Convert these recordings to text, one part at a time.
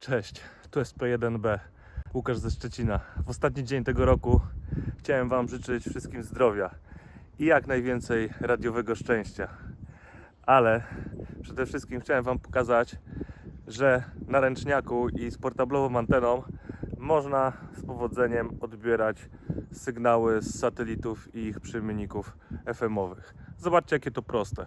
Cześć, tu jest P1B, Łukasz ze Szczecina. W ostatni dzień tego roku chciałem Wam życzyć wszystkim zdrowia i jak najwięcej radiowego szczęścia. Ale przede wszystkim chciałem Wam pokazać, że na ręczniaku i z portablową anteną można z powodzeniem odbierać sygnały z satelitów i ich przyjemników FM-owych. Zobaczcie, jakie to proste.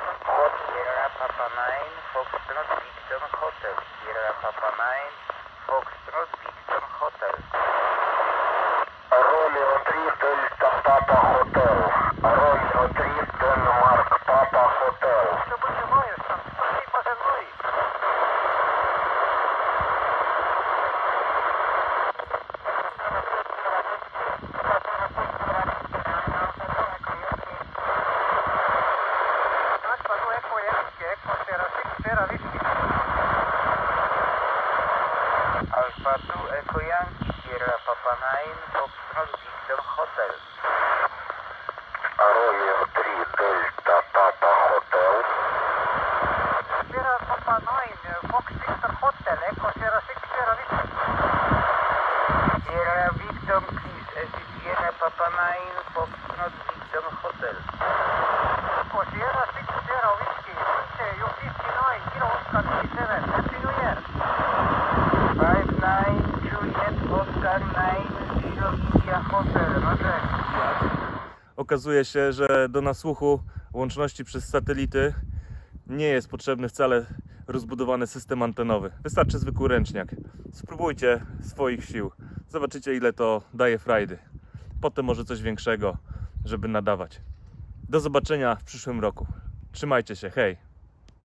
Hot Sierra Papa 9, Foxtrot Victor Hotel. Sierra Papa 9, Foxtrot Victor Hotel. Romeo 3 Delta Papa Hotel. 2 Echo Yankee, Sierra Papa 9, Foxtrot Victor Hotel. Romeo 3 Delta Papa Hotel. Sierra Papa 9, Fox Victor Hotel, Echo Sierra 6, Sierra Victor. Sierra Victor, please, Sierra Papa 9, Fox not Victor Hotel. Oscar 9, Kilo India Hotel, okazuje się, że do nasłuchu łączności przez satelity nie jest potrzebny wcale rozbudowany system antenowy. Wystarczy zwykły ręczniak. Spróbujcie swoich sił. Zobaczycie, ile to daje frajdy. Potem może coś większego, żeby nadawać. Do zobaczenia w przyszłym roku. Trzymajcie się, hej!